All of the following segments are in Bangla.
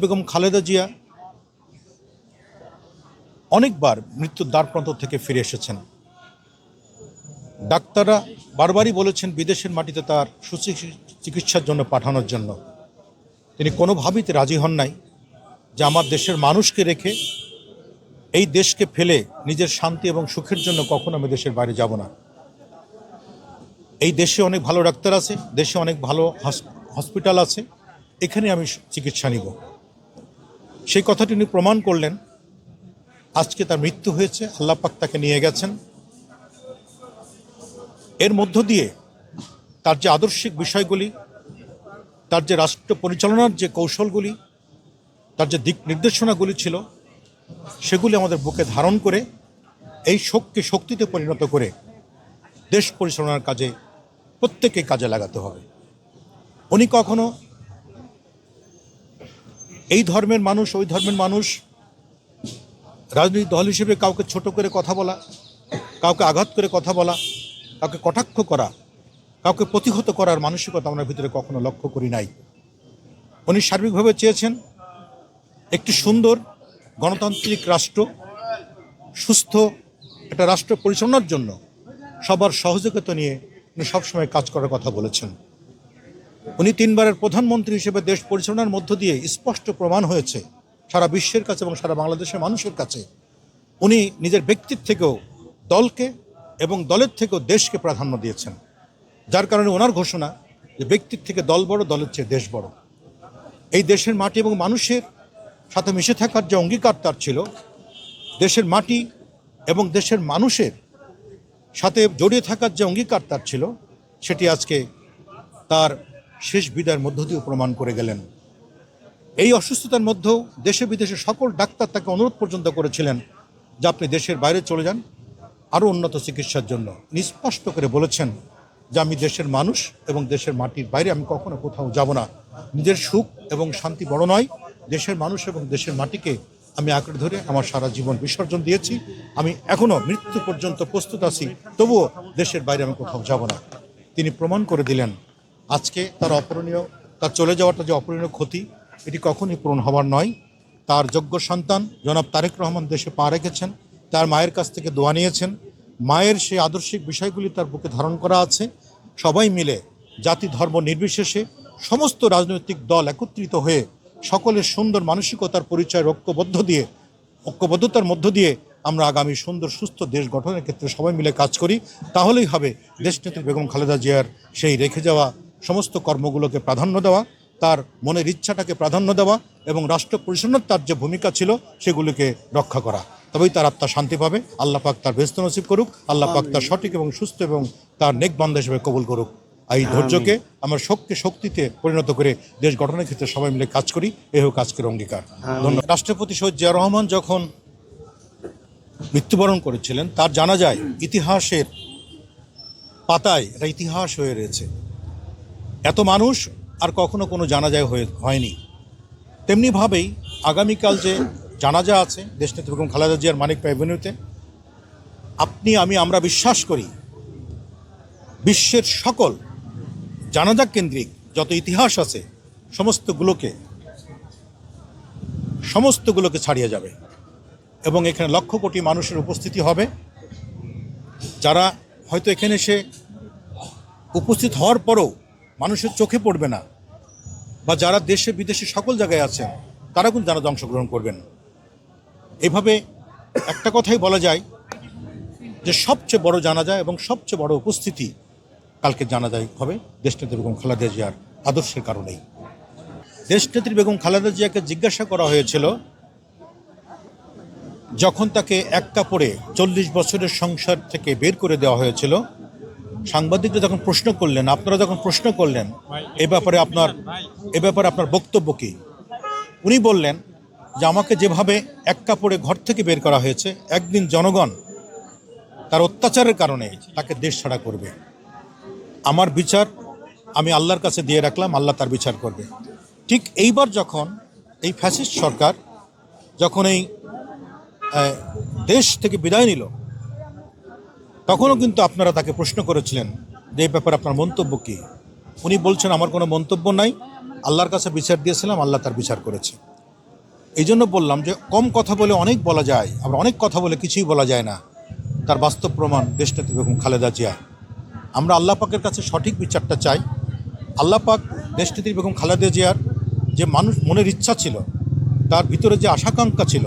বেগম খালেদা জিয়া অনেকবার মৃত্যুর দ্বার প্রান্ত থেকে ফিরে এসেছেন। ডাক্তাররা বারবারই বলেছেন বিদেশের মাটিতে তার সুচিকি- চিকিৎসার জন্য পাঠানোর জন্য। তিনি কোনোভাবেই রাজি হন নাই যে আমার দেশের মানুষকে রেখে এই দেশকে ফেলে নিজের শান্তি এবং সুখের জন্য কখনো আমি দেশের বাইরে যাব না। এই দেশে অনেক ভালো ডাক্তার আছে, দেশে অনেক ভালো হসপিটাল আছে, এখানে আমি চিকিৎসা নিব। সেই কথাটি উনি প্রমাণ করলেন। আজকে তার মৃত্যু হয়েছে, আল্লাহ পাক তাকে নিয়ে গেছেন। এর মধ্য দিয়ে তার যে আদর্শিক বিষয়গুলি, তার যে রাষ্ট্র পরিচালনার যে কৌশলগুলি, তার যে দিক নির্দেশনাগুলি ছিল, সেগুলি আমাদের বুকে ধারণ করে, এই শোককে শক্তিতে পরিণত করে দেশ পরিচালনার কাজে প্রত্যেকে কাজে লাগাতে হবে। উনি কখনো এই ধর্মের মানুষ, ওই ধর্মের মানুষ রাজনৈতিক দল হিসেবে কাউকে ছোট করে কথা বলা, কাউকে আঘাত করে কথা বলা, কাউকে কটাক্ষ করা, কাউকে প্রতিহত করার মানসিকতা আমরা ভিতরে কখনো লক্ষ্য করি নাই। উনি সার্বিকভাবে চেয়েছেন একটি সুন্দর গণতান্ত্রিক রাষ্ট্র, সুস্থ একটা রাষ্ট্র পরিচালনার জন্য সবার সহযোগিতা নিয়ে উনি সবসময় কাজ করার কথা বলেছেন। উনি তিনবারের প্রধানমন্ত্রী হিসেবে দেশ পরিচালনার মধ্য দিয়ে স্পষ্ট প্রমাণ হয়েছে, সারা বিশ্বের কাছে এবং সারা বাংলাদেশের মানুষের কাছে। উনি নিজের ব্যক্তির থেকেও দলকে এবং দলের থেকেও দেশকে প্রাধান্য দিয়েছেন। যার কারণে ওনার ঘোষণা যে ব্যক্তির থেকে দল বড়, দলের চেয়ে দেশ বড়। এই দেশের মাটি এবং মানুষের সাথে মিশে থাকার যে অঙ্গীকার তার ছিল, দেশের মাটি এবং দেশের মানুষের সাথে জড়িয়ে থাকার যে অঙ্গীকার তার ছিল, সেটি আজকে তার শেষ বিদায়ের মধ্য দিয়ে প্রমাণ করে গেলেন। এই অসুস্থতার মধ্যেও দেশে বিদেশে সকল ডাক্তার তাকে অনুরোধ পর্যন্ত করেছিলেন যে আপনি দেশের বাইরে চলে যান, আরও উন্নত চিকিৎসার জন্য। নিস্পষ্ট করে বলেছেন যে আমি দেশের মানুষ এবং দেশের মাটির বাইরে আমি কখনো কোথাও যাব না। নিজের সুখ এবং শান্তি বড় নয়, দেশের মানুষ এবং দেশের মাটিকে আমি আঁকড়ে ধরে আমার সারা জীবন বিসর্জন দিয়েছি। আমি এখনও মৃত্যু পর্যন্ত প্রস্তুত আছি, তবুও দেশের বাইরে আমি কোথাও যাব না। তিনি প্রমাণ করে দিলেন আজকে তার অপূরণীয়, তার চলে যাওয়াটা যে অপূরণীয় ক্ষতি, এটি কখনই পূরণ হওয়ার নয়। তার যোগ্য সন্তান জনাব তারেক রহমান দেশে পা রেখেছেন, তার মায়ের কাছ থেকে দোয়া নিয়েছেন। মায়ের সেই আদর্শিক বিষয়গুলি তার বুকে ধারণ করা আছে। সবাই মিলে জাতি ধর্ম নির্বিশেষে সমস্ত রাজনৈতিক দল একত্রিত হয়ে সকলের সুন্দর মানসিকতার পরিচয় ঐক্যবদ্ধ দিয়ে, ঐক্যবদ্ধতার মধ্য দিয়ে আমরা আগামী সুন্দর, সুস্থ দেশ গঠনের ক্ষেত্রে সবাই মিলে কাজ করি। তাহলেই হবে দেশনেত্রী বেগম খালেদা জিয়ার সেই রেখে যাওয়া সমস্ত কর্মগুলোকে প্রাধান্য দেওয়া তার মনের ইচ্ছাটাকে প্রাধান্য দেওয়া এবং রাষ্ট্র পরিচালনার তার যে ভূমিকা ছিল সেগুলিকে রক্ষা করা। তবেই তার আত্মা শান্তি পাবে। আল্লাহ পাক তার ব্যস্ত নসিব করুক আল্লাহ পাক তার সঠিক এবং সুস্থ এবং তার নেক বান্ধা হিসেবে কবুল করুক। এই ধৈর্যকে আমার শক্তি শক্তিতে পরিণত করে দেশ গঠনের ক্ষেত্রে সবাই মিলে কাজ করি এ হোক আজকের অঙ্গীকার। ধন্যবাদ। রাষ্ট্রপতি সৈয়দ জিয়া রহমান যখন মৃত্যুবরণ করেছিলেন তার জানা যায় ইতিহাসের পাতায় এটা ইতিহাস হয়ে রয়েছে। এত মানুষ আর কখনো কোনো জানাজায় হয়ে, হয়নি। তেমনিভাবেই আগামীকাল যে জানাজা আছে, দেশনেত্রী বেগম খালেদা জিয়ার মানিক অ্যাভিনিউতে আপনি, আমি, আমরা বিশ্বাস করি, বিশ্বের সকল জানাজা কেন্দ্রিক যত ইতিহাস আছে, সমস্তগুলোকে সমস্তগুলোকে ছাড়িয়ে যাবে। এবং এখানে লক্ষ কোটি মানুষের উপস্থিতি হবে, যারা হয়তো এখানে এসে উপস্থিত হওয়ার পরও মানুষের চোখে পড়বে না। বা যারা দেশে, বিদেশে সকল জায়গায় আছেন, তারা কিন্তু জানাজা অংশগ্রহণ করবেন। এভাবে একটা কথাই বলা যায় যে সবচেয়ে বড় জানা যায় এবং সবচেয়ে বড় উপস্থিতি কালকে জানা যায় হবে দেশনেত্রী বেগম খালেদা জিয়ার আদর্শের কারণেই। দেশনেত্রী বেগম খালেদা জিয়াকে জিজ্ঞাসা করা হয়েছিল যখন তাকে এক কাপড়ে চল্লিশ বছরের সংসার থেকে বের করে দেওয়া হয়েছিল সাংবাদিকরা যখন প্রশ্ন করলেন, আপনারা যখন প্রশ্ন করলেন, এ ব্যাপারে আপনার, এ ব্যাপারে আপনার বক্তব্য কী? উনি বললেন যে আমাকে যেভাবে এক কাপড়ে ঘর থেকে বের করা হয়েছে, একদিন জনগণ তার অত্যাচারের কারণে তাকে দেশ ছাড়া করবে। আমার বিচার আমি আল্লাহর কাছে দিয়ে রাখলাম, আল্লাহ তার বিচার করবে। ঠিক এইবার যখন এই ফ্যাসিস্ট সরকার যখন এই দেশ থেকে বিদায় নিল তখনও কিন্তু আপনারা তাকে প্রশ্ন করেছিলেন যে এই ব্যাপারে আপনার মন্তব্য কী? উনি বলছেন, আমার কোনো মন্তব্য নাই। আল্লাহর কাছে বিচার দিয়েছিলাম, আল্লাহ তার বিচার করেছে। এই জন্য বললাম যে, কম কথা বলে অনেক বলা যায়। আবার অনেক কথা বলে কিছুই বলা যায় না। তার বাস্তব প্রমাণ দেশনেত্রী বেগম খালেদা জিয়া। আমরা আল্লাহ পাকের কাছে সঠিক বিচারটা চাই। আল্লাহ পাক দেশনেত্রী বেগম খালেদা জিয়ার যে মানুষ, মনের ইচ্ছা ছিল, তার ভিতরে যে আশাকাঙ্ক্ষা ছিল,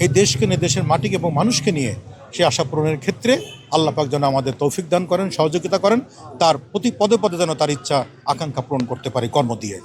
এই দেশকে নিয়ে, দেশের মাটিকে এবং মানুষকে নিয়ে সে আশা পূরণের ক্ষেত্রে আল্লাহ পাক যেন আমাদের তৌফিক দান করেন, সহযোগিতা করেন, তার প্রতি পদে পদে যেন তার ইচ্ছা, আকাঙ্ক্ষা পূরণ করতে পারি কর্ম দিয়ে।